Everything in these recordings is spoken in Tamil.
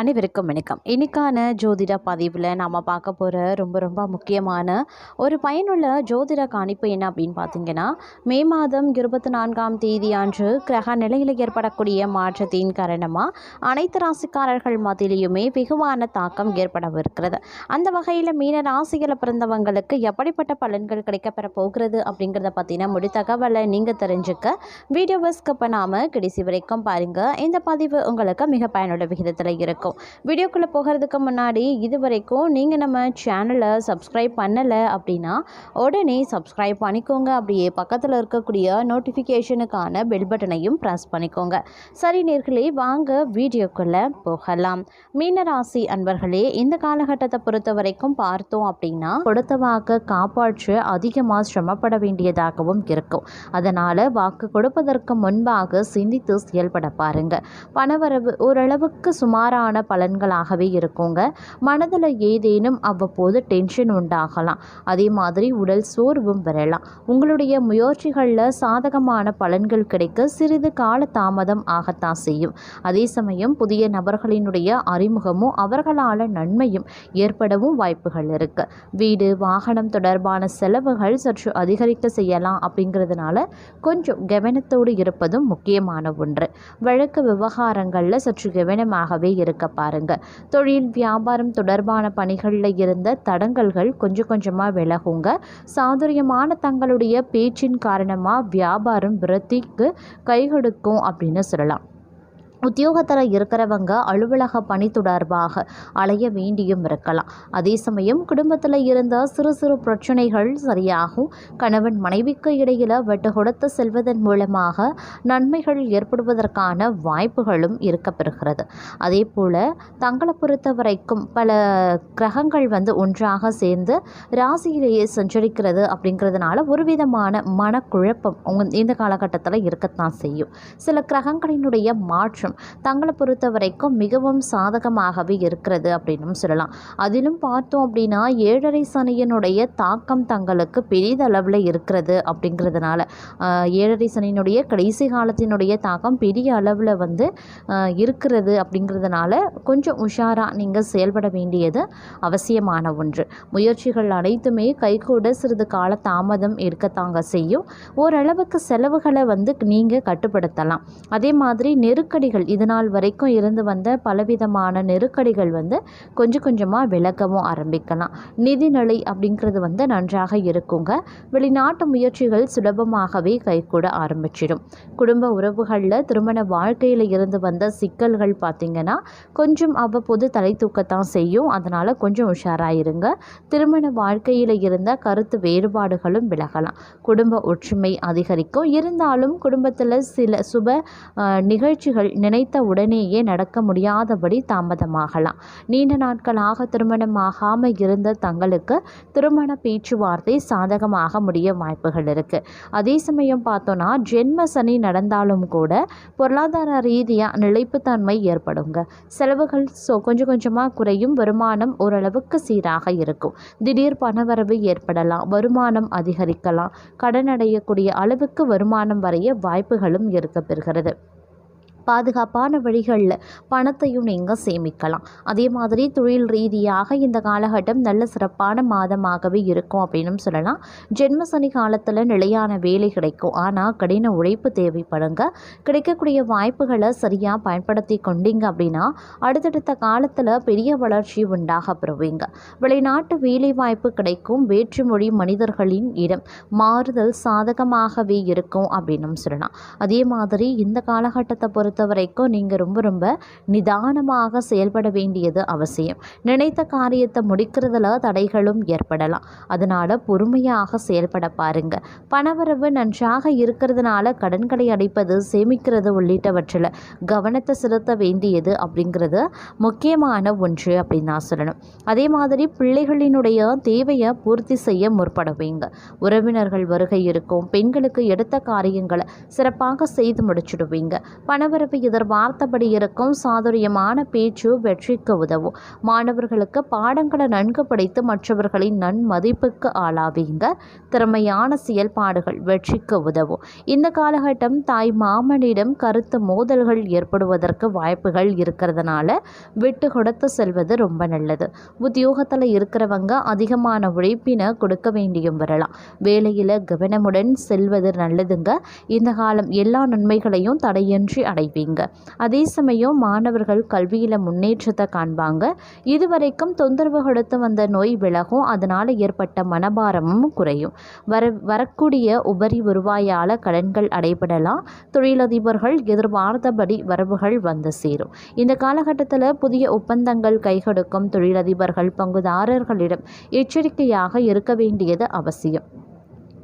அனைவருக்கும் வணக்கம். இன்றைக்கான ஜோதிட பதிவில் நாம் பார்க்க போகிற ரொம்ப ரொம்ப முக்கியமான ஒரு பயனுள்ள ஜோதிட காணிப்பு என்ன அப்படின்னு பார்த்தீங்கன்னா மே மாதம் இருபத்தி நான்காம் தேதி அன்று கிரக நிலையில் ஏற்படக்கூடிய மாற்றத்தின் காரணமாக அனைத்து ராசிக்காரர்கள் மத்தியிலையுமே வெகுவான தாக்கம் ஏற்படவிருக்கிறது. அந்த வகையில் மீன ராசியில் பிறந்தவங்களுக்கு எப்படிப்பட்ட பலன்கள் கிடைக்கப்பெற போகிறது அப்படிங்கிறத பற்றின முடி தகவலை நீங்கள் தெரிஞ்சுக்க வீடியோவை ஸ்கிப் பண்ணாமல் கடைசி வரைக்கும் பாருங்கள் இந்த பதிவு உங்களுக்கு மிக பயனுள்ள விகிதத்தில் இருக்கும். வீடியோக்குள்ளே போகிறதுக்கு முன்னாடி இது வரைக்கும் நீங்கள் நம்ம சேனலை சப்ஸ்கிரைப் பண்ணலை அப்படின்னா உடனே சப்ஸ்கிரைப் பண்ணிக்கோங்க. அப்படியே பக்கத்தில் இருக்கக்கூடிய நோட்டிஃபிகேஷனுக்கான பெல் பட்டனையும் ப்ரெஸ் பண்ணிக்கோங்க. சரி நேர்களே வாங்க வீடியோக்குள்ளே போகலாம். மீனராசி அன்பர்களே இந்த காலகட்டத்தை பொறுத்த வரைக்கும் பார்த்தோம் அப்படின்னா கொடுத்த வாக்கை காப்பாற்ற அதிகமாக சிரமப்பட வேண்டியதாகவும் இருக்கும். அதனால் வாக்கு கொடுப்பதற்கு முன்பாக சிந்தித்து செயல்பட பாருங்க. பணவரவு ஓரளவுக்கு சுமாரான பலன்களாகவே இருக்குங்க. மனதில் ஏதேனும் அவ்வப்போது டென்ஷன் உண்டாகலாம். அதே மாதிரி உடல் சோர்வும் வரலாம். உங்களுடைய முயற்சிகளில் சாதகமான பலன்கள் கிடைக்க சிறிது கால தாமதம் ஆகத்தான் செய்யும். அதே சமயம் புதிய நபர்களினுடைய அறிமுகமும் அவர்களால் நன்மையும் ஏற்படவும் வாய்ப்புகள் இருக்கு. வீடு வாகனம் தொடர்பான செலவுகள் சற்று அதிகரிக்க செய்யலாம் அப்படிங்கிறதுனால கொஞ்சம் கவனத்தோடு இருப்பதும் முக்கியமான ஒன்று. வழக்கு விவகாரங்களில் சற்று கவனமாகவே இருக்க பாருங்க. தொழில் வியாபாரம் தொடர்பான பணிகளில் இருந்த தடங்கல்கள் கொஞ்சம் கொஞ்சமாக விலகுங்க. சாதுரியமான தங்களுடைய பேச்சின் காரணமாக வியாபாரம் விருத்திக்கு கை கொடுக்கும் அப்படின்னு சொல்லலாம். உத்தியோகத்தில் இருக்கிறவங்க அலுவலக பணி தொடர்பாக அலைய வேண்டியும் இருக்கலாம். அதே சமயம் குடும்பத்தில் இருந்த சிறு சிறு பிரச்சனைகள் சரியாகும். கணவன் மனைவிக்கு இடையில் வெட்டு கொடுத்து செல்வதன் மூலமாக நன்மைகள் ஏற்படுவதற்கான வாய்ப்புகளும் இருக்கப்பெறுகிறது. அதே போல் தங்களை பொறுத்த வரைக்கும் பல கிரகங்கள் வந்து ஒன்றாக சேர்ந்து ராசியிலேயே சஞ்சரிக்கிறது அப்படிங்கிறதுனால ஒரு விதமான மனக்குழப்பம் இந்த காலகட்டத்தில் இருக்கத்தான் செய்யும். சில கிரகங்களினுடைய மாற்றம் தங்களை பொறுத்த வரைக்கும் மிகவும் சாதகமாகவே இருக்கிறது அப்படின்னும் சொல்லலாம். அதிலும் பார்த்தோம் அப்படின்னா ஏழரை சனியினுடைய தாக்கம் தங்களுக்கு பெரிதளவில் இருக்கிறது அப்படிங்கிறதுனால ஏழரை சனியினுடைய கடைசி காலத்தினுடைய தாக்கம் பெரிய அளவில் வந்து இருக்கிறது அப்படிங்கிறதுனால கொஞ்சம் உஷாராக நீங்கள் செயல்பட வேண்டியது அவசியமான ஒன்று. முயற்சிகள் அனைத்துமே கைகூட சிறிது கால தாமதம் இருக்கத்தாங்க செய்யும். ஓரளவுக்கு செலவுகளை வந்து நீங்கள் கட்டுப்படுத்தலாம். அதே மாதிரி நெருக்கடிகள் இது நாள் வரைக்கும் இருந்து வந்த பலவிதமான நெருக்கடிகள் வந்து கொஞ்சம் கொஞ்சமாக விலகவும் ஆரம்பிக்கலாம். நிதிநிலை அப்படிங்கிறது வந்து நன்றாக இருக்குங்க. வெளிநாட்டு முயற்சிகள் சுலபமாகவே கைகூட ஆரம்பிச்சிடும். குடும்ப உறவுகளில் திருமண வாழ்க்கையில் இருந்து வந்த சிக்கல்கள் பார்த்திங்கன்னா கொஞ்சம் அவ்வப்போது தலை தூக்கத்தான் செய்யும். அதனால் கொஞ்சம் உஷாராயிருங்க. திருமண வாழ்க்கையில் இருந்த கருத்து வேறுபாடுகளும் விலகலாம். குடும்ப ஒற்றுமை அதிகரிக்கும். இருந்தாலும் குடும்பத்தில் சில சுப நிகழ்ச்சிகள் நினைத்த உடனேயே நடக்க முடியாதபடி தாமதமாகலாம். நீண்ட நாட்களாக திருமணமாகாமல் இருந்த தங்களுக்கு திருமண பேச்சுவார்த்தை சாதகமாக முடிய வாய்ப்புகள் இருக்குது அதே சமயம் பார்த்தோன்னா ஜென்ம சனி நடந்தாலும் கூட பொருளாதார ரீதியாக நிலைப்புத்தன்மை ஏற்படுங்க. செலவுகள் ஸோ கொஞ்சம் கொஞ்சமாக குறையும். வருமானம் ஓரளவுக்கு சீராக இருக்கும். திடீர் பணவரவு ஏற்படலாம். வருமானம் அதிகரிக்கலாம். கடன் அடையக்கூடிய அளவுக்கு வருமானம் வரைய வாய்ப்புகளும் இருக்க பெறுகிறது பாதுகாப்பான வழிகளில் பணத்தையும் நீங்கள் சேமிக்கலாம். அதே மாதிரி தொழில் ரீதியாக இந்த காலகட்டம் நல்ல சிறப்பான மாதமாகவே இருக்கும் அப்படின்னு சொல்லலாம். ஜென்ம சனி காலத்தில் நிலையான வேலை கிடைக்கும். ஆனால் கடின உழைப்பு தேவைப்படுங்க. கிடைக்கக்கூடிய வாய்ப்புகளை சரியாக பயன்படுத்தி கொண்டீங்க அப்படின்னா அடுத்தடுத்த காலத்தில் பெரிய வளர்ச்சி உண்டாக பெறுவீங்க வெளிநாட்டு வேலை வாய்ப்பு கிடைக்கும். வேற்றுமொழி மனிதர்களின் இடம் மாறுதல் சாதகமாகவே இருக்கும் அப்படின்னும் சொல்லலாம். அதே மாதிரி இந்த காலகட்டத்தை பொறுத்த வரைக்கும் நீங்கள் ரொம்ப ரொம்ப நிதானமாக செயல்பட வேண்டியது அவசியம். நினைத்த காரியத்தை முடிக்கிறதுல தடைகளும் ஏற்படலாம். அதனால் பொறுமையாக செயல்பட பாருங்க. பணவரவு நன்றாக இருக்கிறதுனால கடன்களை அடைப்பது சேமிக்கிறது உள்ளிட்டவற்றில் கவனத்தை செலுத்த வேண்டியது அப்படிங்கிறது முக்கியமான ஒன்று அப்படின்னு நான் சொல்லணும். அதே மாதிரி பிள்ளைகளினுடைய தேவையை பூர்த்தி செய்ய முற்படுவீங்க உறவினர்கள் வருகை இருக்கும் பெண்களுக்கு எடுத்த காரியங்களை சிறப்பாக செய்து முடிச்சிடுவீங்க. பணவரவு தடவை எதிர்பார்த்தபடி இருக்கும் சாதுரியமான பேச்சு வெற்றிக்கு உதவும். மாணவர்களுக்கு பாடங்களை நன்கு படித்து மற்றவர்களின் நன்மதிப்புக்கு ஆளாவீங்க திறமையான செயல்பாடுகள் வெற்றிக்கு உதவும். இந்த காலகட்டம் தாய் மாமனிடம் கருத்து மோதல்கள் ஏற்படுவதற்கு வாய்ப்புகள் இருக்கிறதுனால விட்டு கொடுத்து செல்வது ரொம்ப நல்லது. உத்தியோகத்தில் இருக்கிறவங்க அதிகமான உழைப்பினை கொடுக்க வேண்டியும் வரலாம். வேலையில் கவனமுடன் செல்வது நல்லதுங்க. இந்த காலம் எல்லா நன்மைகளையும் தடையின்றி அடையும் அடைவீங்க அதே சமயம் மாணவர்கள் கல்வியில் முன்னேற்றத்தை காண்பாங்க. இதுவரைக்கும் தொந்தரவு கொடுத்து வந்த நோய் விலகும். அதனால் ஏற்பட்ட மனபாரமும் குறையும். வர வரக்கூடிய உபரி வருவாயால் கடன்கள் அடைபடலாம். தொழிலதிபர்கள் எதிர்பார்த்தபடி வரவுகள் வந்து சேரும். இந்த காலகட்டத்தில் புதிய ஒப்பந்தங்கள் கைகொடுக்கும் தொழிலதிபர்கள் பங்குதாரர்களிடம் எச்சரிக்கையாக இருக்க வேண்டியது அவசியம்.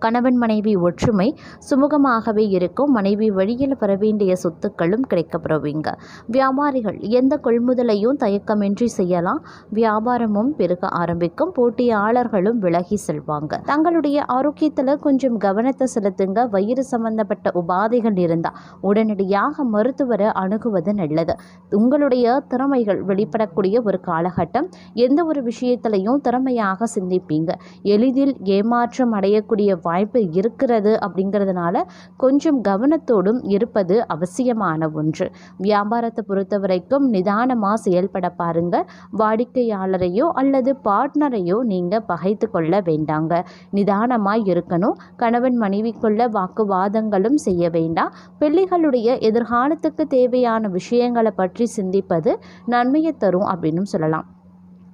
கணவன் மனைவி ஒற்றுமை சுமூகமாகவே இருக்கும். மனைவி வழியில் வரவேண்டிய சொத்துக்களும் கிடைக்கப்பெறுவீங்க. வியாபாரிகள் எந்த கொள்முதலையும் தயக்கமின்றி செய்யலாம். வியாபாரமும் பெருக ஆரம்பிக்கும். போட்டியாளர்களும் விலகி செல்வாங்க. தங்களுடைய ஆரோக்கியத்தில் கொஞ்சம் கவனத்தை செலுத்துங்க. வயிறு சம்பந்தப்பட்ட உபாதைகள் இருந்தால் உடனடியாக மருத்துவரை அணுகுவது நல்லது. உங்களுடைய திறமைகள் வெளிப்படக்கூடிய ஒரு காலகட்டம். எந்த ஒரு விஷயத்திலையும் திறமையாக சிந்திப்பீங்க. எளிதில் ஏமாற்றம் அடையக்கூடிய வாய்ப்பு இருக்கிறது அப்படிங்கிறதுனால கொஞ்சம் கவனத்தோடும் இருப்பது அவசியமான ஒன்று. வியாபாரத்தை பொறுத்த வரைக்கும் நிதானமாக செயல்பட பாருங்க. வாடிக்கையாளரையோ அல்லது பார்ட்னரையோ நீங்கள் பகைத்து கொள்ள வேண்டாங்க. நிதானமாக இருக்கணும். கணவன் மனைவிக்குள்ள வாக்குவாதங்களும் செய்ய வேண்டாம். பிள்ளைகளுடைய எதிர்காலத்துக்கு தேவையான விஷயங்களை பற்றி சிந்திப்பது நன்மையை தரும் அப்படின்னு சொல்லலாம்.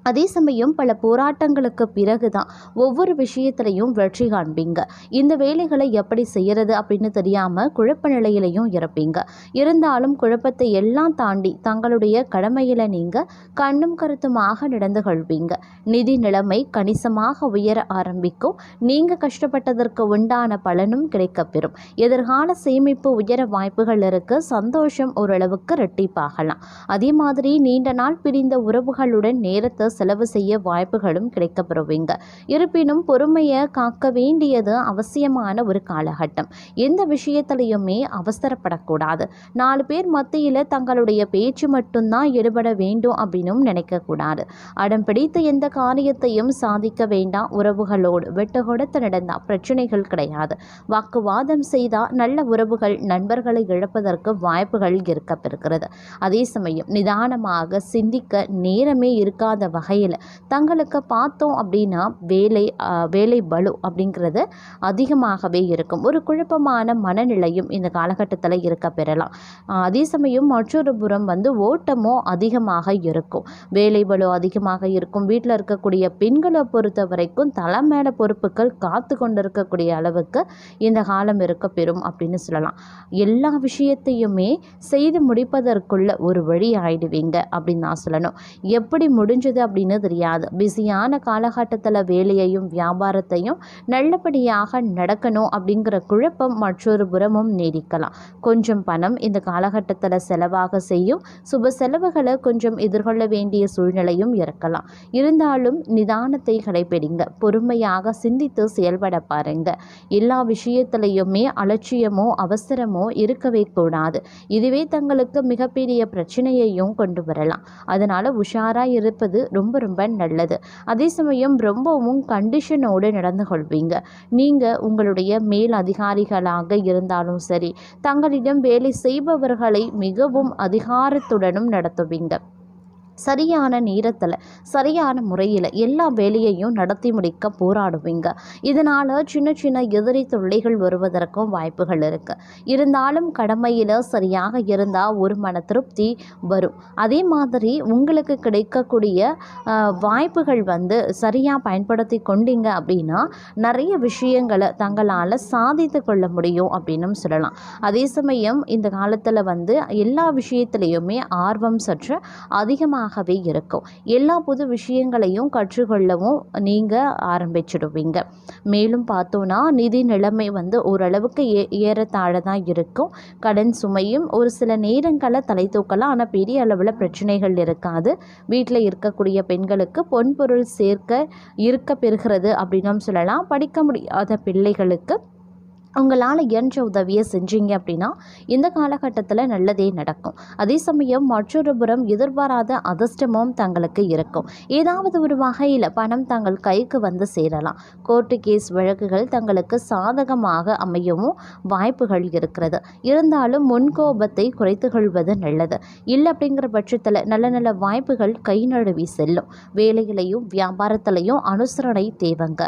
அதே சமயம் பல போராட்டங்களுக்கு பிறகு தான் ஒவ்வொரு விஷயத்திலையும் வெற்றி காண்பீங்க. இந்த வேலைகளை எப்படி செய்கிறது அப்படின்னு தெரியாமல் குழப்ப நிலையிலையும் இருப்பீங்க. இருந்தாலும் குழப்பத்தை எல்லாம் தாண்டி தங்களுடைய கடமையில் நீங்கள் கண்ணும் கருத்துமாக நடந்து கொள்வீங்க. நிதி நிலைமை கணிசமாக உயர ஆரம்பிக்கும். நீங்கள் கஷ்டப்பட்டதற்கு உண்டான பலனும் கிடைக்கப்பெறும் எதிர்கால சேமிப்பு உயர வாய்ப்புகள் இருக்கு. சந்தோஷம் ஓரளவுக்கு ரெட்டிப்பாகலாம் அதே மாதிரி நீண்ட நாள் பிரிந்த உறவுகளுடன் நேரத்தை செலவு செய்ய வாய்ப்புகளும் கிடைக்கப்பெறுவீங்க. இருப்பினும் பொறுமையை காக்க வேண்டியது அவசியமான ஒரு காலகட்டம். எந்த விஷயத்திலையுமே அவசரப்படக்கூடாது. நாலு பேர் மத்தியில் தங்களுடைய பேச்சு மட்டும்தான் ஈடுபட வேண்டும் அப்படின்னும் நினைக்கக்கூடாது. அடம் பிடித்த எந்த காரியத்தையும் சாதிக்க வேண்டாம். உறவுகளோடு வெட்டு கொடுத்து நடந்தால் பிரச்சனைகள் கிடையாது. வாக்குவாதம் செய்தால் நல்ல உறவுகள் நண்பர்களை இழப்பதற்கு வாய்ப்புகள் இருக்கப்பெறுகிறது. அதே சமயம் நிதானமாக சிந்திக்க நேரமே இருக்காத வகையில். தங்களுக்கு பார்த்தோம் அப்படின்னா வேலை வேலை பலு அப்படிங்கிறது அதிகமாகவே இருக்கும். ஒரு குழப்பமான மனநிலையும் இந்த காலகட்டத்தில் இருக்க பெறலாம். அதே சமயம் மற்றொரு புறம் வந்து ஓட்டமோ அதிகமாக இருக்கும். வேலை பலு அதிகமாக இருக்கும். வீட்டில் இருக்கக்கூடிய பெண்களை பொறுத்த வரைக்கும் தலை மேலே பொறுப்புகள் காத்து கொண்டிருக்கக்கூடிய அளவுக்கு இந்த காலம் இருக்க பெறும் அப்படின்னு சொல்லலாம். எல்லா விஷயத்தையுமே செய்து முடிப்பதற்குள்ள ஒரு வழி ஆயிடுவீங்க அப்படின்னு நான் சொல்லணும். எப்படி முடிஞ்சது அப்படின்னு தெரியாது. பிஸியான காலகட்டத்தில் வேலையையும் வியாபாரத்தையும் நல்லபடியாக நடக்கணும் அப்படிங்கிற குழப்பம் மற்றொரு புறமும் நீடிக்கலாம். கொஞ்சம் பணம் இந்த காலகட்டத்தில் செலவாக செய்யும். சுப செலவுகளை கொஞ்சம் எதிர்கொள்ள வேண்டிய சூழ்நிலையும் இருக்கலாம். இருந்தாலும் நிதானத்தை கடைபிடிங்க பொறுமையாக சிந்தித்து செயல்பட பாருங்க. எல்லா விஷயத்திலையுமே அலட்சியமோ அவசரமோ இருக்கவே கூடாது. இதுவே தங்களுக்கு மிகப்பெரிய பிரச்சனையையும் கொண்டு வரலாம். அதனால் உஷாராக இருப்பது ரொம்ப ரொம்ப நல்லது. அதே சமயம் ரொம்பவும் கண்டிஷனோடு நடந்து கொள்வீங்க. நீங்கள் உங்களுடைய மேல் அதிகாரிகளாக இருந்தாலும் சரி தங்களிடம் வேலை செய்பவர்களை மிகவும் அதிகாரத்துடனும் நடத்துவீங்க. சரியான நேரத்தில் சரியான முறையில் எல்லா வேலையையும் நடத்தி முடிக்க போராடுவீங்க. இதனால் சின்ன சின்ன எதிரி தொல்லைகள் வருவதற்கும் வாய்ப்புகள் இருக்குது இருந்தாலும் கடமையில் சரியாக இருந்தால் ஒரு மன திருப்தி வரும். அதே மாதிரி உங்களுக்கு கிடைக்கக்கூடிய வாய்ப்புகள் வந்து சரியாக பயன்படுத்தி கொண்டீங்க அப்படின்னா நிறைய விஷயங்களை தங்களால் சாதித்து கொள்ள முடியும் அப்படின்னும் சொல்லலாம். அதே சமயம் இந்த காலத்தில் வந்து எல்லா விஷயத்துலேயுமே ஆர்வம் சற்று அதிகமாக தானாகவே இருக்கும். எல்லா புது விஷயங்களையும் கற்றுக்கொள்ளவும் நீங்கள் ஆரம்பிச்சிடுவீங்க. மேலும் பார்த்தோன்னா நிதி நிலைமை வந்து ஓரளவுக்கு ஏ ஏறத்தாழ தான் இருக்கும். கடன் சுமையும் ஒரு சில நேரங்களில் தலை தூக்கலாம் ஆனால் பெரிய அளவில் பிரச்சனைகள் இருக்காது. வீட்டில் இருக்கக்கூடிய பெண்களுக்கு பொன்பொருள் சேர்க்க இருக்க பெறுகிறது அப்படின்னும் சொல்லலாம். படிக்க முடியாத பிள்ளைகளுக்கு உங்களால் இயன்ற உதவியை செஞ்சீங்க அப்படின்னா இந்த காலகட்டத்தில் நல்லதே நடக்கும். அதே சமயம் மற்றொரு புறம் எதிர்பாராத அதிர்ஷ்டமும் தங்களுக்கு இருக்கும். ஏதாவது ஒரு வகையில் பணம் தங்கள் கைக்கு வந்து சேரலாம். கோர்ட்டு கேஸ் வழக்குகள் தங்களுக்கு சாதகமாக அமையவும் வாய்ப்புகள் இருக்கிறது. இருந்தாலும் முன்கோபத்தை குறைத்து கொள்வது நல்லது. இல்லை அப்படிங்கிற பட்சத்தில் நல்ல நல்ல வாய்ப்புகள் கை நழுவி செல்லும். வேலையிலையும் வியாபாரத்திலையும் அனுசரணை தேவைங்க.